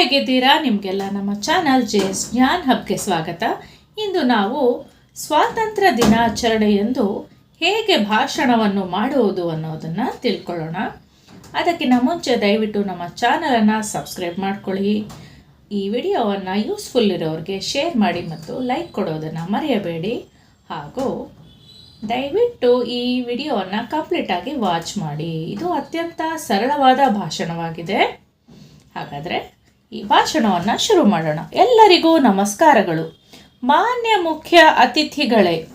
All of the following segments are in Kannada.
ಹೇಗಿದ್ದೀರಾ? ನಿಮಗೆಲ್ಲ ನಮ್ಮ ಚಾನಲ್ ಜೆ ಎಸ್ ಜ್ಞಾನ್ ಹಬ್ಗೆ ಸ್ವಾಗತ. ಇಂದು ನಾವು ಸ್ವಾತಂತ್ರ್ಯ ದಿನಾಚರಣೆಯಂದು ಹೇಗೆ ಭಾಷಣವನ್ನು ಮಾಡುವುದು ಅನ್ನೋದನ್ನು ತಿಳ್ಕೊಳ್ಳೋಣ. ಅದಕ್ಕಿಂತ ಮುಂಚೆ ದಯವಿಟ್ಟು ನಮ್ಮ ಚಾನಲನ್ನು ಸಬ್ಸ್ಕ್ರೈಬ್ ಮಾಡ್ಕೊಳ್ಳಿ. ಈ ವಿಡಿಯೋವನ್ನು ಯೂಸ್ಫುಲ್ ಇರೋರಿಗೆ ಶೇರ್ ಮಾಡಿ ಮತ್ತು ಲೈಕ್ ಕೊಡೋದನ್ನು ಮರೆಯಬೇಡಿ. ಹಾಗೂ ದಯವಿಟ್ಟು ಈ ವಿಡಿಯೋವನ್ನು ಕಂಪ್ಲೀಟಾಗಿ ವಾಚ್ ಮಾಡಿ. ಇದು ಅತ್ಯಂತ ಸರಳವಾದ ಭಾಷಣವಾಗಿದೆ. ಹಾಗಾದರೆ ಈ ಭಾಷಣವನ್ನು ಶುರು ಮಾಡೋಣ. ಎಲ್ಲರಿಗೂ ನಮಸ್ಕಾರಗಳು. ಮಾನ್ಯ ಮುಖ್ಯ ಅತಿಥಿಗಳೇ,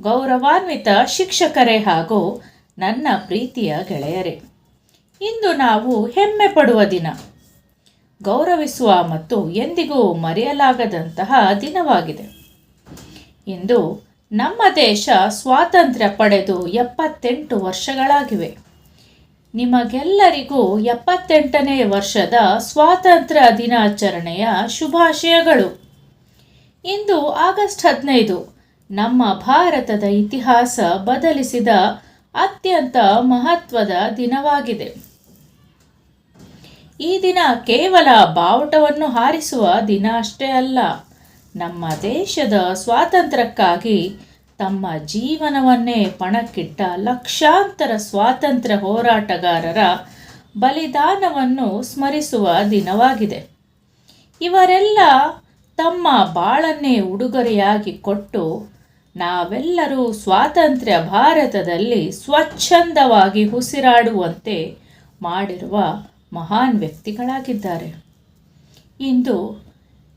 ಗೌರವಾನ್ವಿತ ಶಿಕ್ಷಕರೇ ಹಾಗೂ ನನ್ನ ಪ್ರೀತಿಯ ಗೆಳೆಯರೇ, ಇಂದು ನಾವು ಹೆಮ್ಮೆ ಪಡುವ ದಿನ. ಗೌರವಿಸುವ ಮತ್ತು ಎಂದಿಗೂ ಮರೆಯಲಾಗದಂತಹ ದಿನವಾಗಿದೆ. ಇಂದು ನಮ್ಮ ದೇಶ ಸ್ವಾತಂತ್ರ್ಯ ಪಡೆದು ಎಪ್ಪತ್ತೆಂಟು ವರ್ಷಗಳಾಗಿವೆ. ನಿಮಗೆಲ್ಲರಿಗೂ ಎಪ್ಪತ್ತೆಂಟನೇ ವರ್ಷದ ಸ್ವಾತಂತ್ರ್ಯ ದಿನಾಚರಣೆಯ ಶುಭಾಶಯಗಳು. ಇಂದು ಆಗಸ್ಟ್ ಹದಿನೈದು, ನಮ್ಮ ಭಾರತದ ಇತಿಹಾಸ ಬದಲಿಸಿದ ಅತ್ಯಂತ ಮಹತ್ವದ ದಿನವಾಗಿದೆ. ಈ ದಿನ ಕೇವಲ ಬಾವುಟವನ್ನು ಹಾರಿಸುವ ದಿನ ಅಷ್ಟೇ ಅಲ್ಲ, ನಮ್ಮ ದೇಶದ ಸ್ವಾತಂತ್ರ್ಯಕ್ಕಾಗಿ ತಮ್ಮ ಜೀವನವನ್ನೇ ಪಣಕ್ಕಿಟ್ಟ ಲಕ್ಷಾಂತರ ಸ್ವಾತಂತ್ರ್ಯ ಹೋರಾಟಗಾರರ ಬಲಿದಾನವನ್ನು ಸ್ಮರಿಸುವ ದಿನವಾಗಿದೆ. ಇವರೆಲ್ಲ ತಮ್ಮ ಬಾಳನ್ನೇ ಉಡುಗೊರೆಯಾಗಿ ಕೊಟ್ಟು ನಾವೆಲ್ಲರೂ ಸ್ವಾತಂತ್ರ್ಯ ಭಾರತದಲ್ಲಿ ಸ್ವಚ್ಛಂದವಾಗಿ ಉಸಿರಾಡುವಂತೆ ಮಾಡಿರುವ ಮಹಾನ್ ವ್ಯಕ್ತಿಗಳಾಗಿದ್ದಾರೆ. ಇಂದು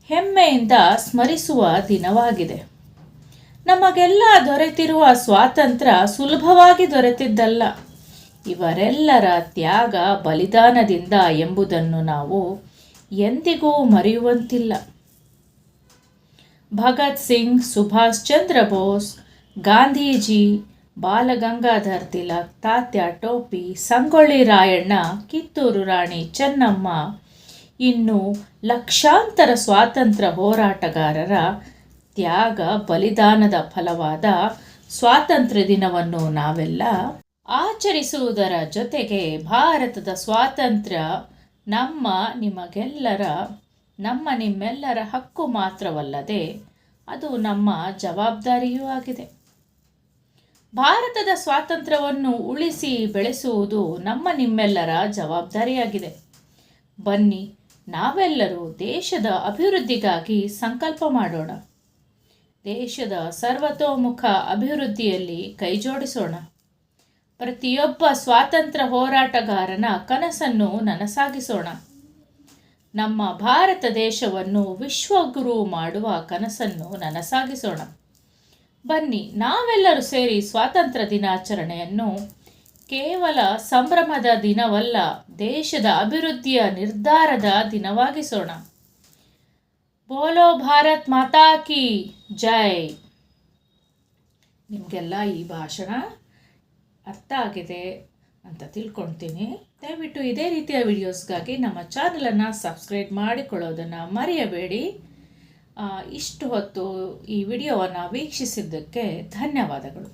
ಹೆಮ್ಮೆಯಿಂದ ಸ್ಮರಿಸುವ ದಿನವಾಗಿದೆ. ನಮಗೆಲ್ಲ ದೊರೆತಿರುವ ಸ್ವಾತಂತ್ರ್ಯ ಸುಲಭವಾಗಿ ದೊರೆತಿದ್ದಲ್ಲ. ಇವರೆಲ್ಲರ ತ್ಯಾಗ ಬಲಿದಾನದಿಂದ ಎಂಬುದನ್ನು ನಾವು ಎಂದಿಗೂ ಮರೆಯುವಂತಿಲ್ಲ. ಭಗತ್ ಸಿಂಗ್, ಸುಭಾಷ್ ಚಂದ್ರ ಬೋಸ್, ಗಾಂಧೀಜಿ, ಬಾಲಗಂಗಾಧರ್ ತಿಲಕ್, ತಾತ್ಯ ಟೋಪಿ, ಸಂಗೊಳ್ಳಿ ರಾಯಣ್ಣ, ಕಿತ್ತೂರು ರಾಣಿ ಚೆನ್ನಮ್ಮ ಇನ್ನು ಲಕ್ಷಾಂತರ ಸ್ವಾತಂತ್ರ್ಯ ಹೋರಾಟಗಾರರ ತ್ಯಾಗ, ಬಲಿದಾನದ ಫಲವಾದ ಸ್ವಾತಂತ್ರ್ಯ ದಿನವನ್ನು ನಾವೆಲ್ಲ ಆಚರಿಸುವುದರ ಜೊತೆಗೆ ಭಾರತದ ಸ್ವಾತಂತ್ರ್ಯ ನಮ್ಮ ನಿಮಗೆಲ್ಲರ, ನಮ್ಮ ನಿಮ್ಮೆಲ್ಲರ ಹಕ್ಕು ಮಾತ್ರವಲ್ಲದೆ ಅದು ನಮ್ಮ ಜವಾಬ್ದಾರಿಯೂ ಆಗಿದೆ. ಭಾರತದ ಸ್ವಾತಂತ್ರ್ಯವನ್ನು ಉಳಿಸಿ ಬೆಳೆಸುವುದು ನಮ್ಮ ನಿಮ್ಮೆಲ್ಲರ ಜವಾಬ್ದಾರಿಯಾಗಿದೆ. ಬನ್ನಿ, ನಾವೆಲ್ಲರೂ ದೇಶದ ಅಭಿವೃದ್ಧಿಗಾಗಿ ಸಂಕಲ್ಪ ಮಾಡೋಣ. ದೇಶದ ಸರ್ವತೋಮುಖ ಅಭಿವೃದ್ಧಿಯಲ್ಲಿ ಕೈಜೋಡಿಸೋಣ. ಪ್ರತಿಯೊಬ್ಬ ಸ್ವಾತಂತ್ರ್ಯ ಹೋರಾಟಗಾರನ ಕನಸನ್ನು ನನಸಾಗಿಸೋಣ. ನಮ್ಮ ಭಾರತ ದೇಶವನ್ನು ವಿಶ್ವಗುರು ಮಾಡುವ ಕನಸನ್ನು ನನಸಾಗಿಸೋಣ. ಬನ್ನಿ, ನಾವೆಲ್ಲರೂ ಸೇರಿ ಸ್ವಾತಂತ್ರ್ಯ ದಿನಾಚರಣೆಯನ್ನು ಕೇವಲ ಸಂಭ್ರಮದ ದಿನವಲ್ಲ, ದೇಶದ ಅಭಿವೃದ್ಧಿಯ ನಿರ್ಧಾರದ ದಿನವಾಗಿಸೋಣ. ಬೋಲೋ ಭಾರತ್ ಮಾತಾ ಕಿ ಜೈ. ನಿಮಗೆಲ್ಲ ಈ ಭಾಷಣ ಅರ್ಥ ಆಗಿದೆ ಅಂತ ತಿಳ್ಕೊಳ್ತೀನಿ. ದಯವಿಟ್ಟು ಇದೇ ರೀತಿಯ ವಿಡಿಯೋಸ್ಗಾಗಿ ನಮ್ಮ ಚಾನಲನ್ನು ಸಬ್ಸ್ಕ್ರೈಬ್ ಮಾಡಿಕೊಳ್ಳೋದನ್ನು ಮರೆಯಬೇಡಿ. ಇಷ್ಟು ಹೊತ್ತು ಈ ವಿಡಿಯೋವನ್ನು ವೀಕ್ಷಿಸಿದ್ದಕ್ಕೆ ಧನ್ಯವಾದಗಳು.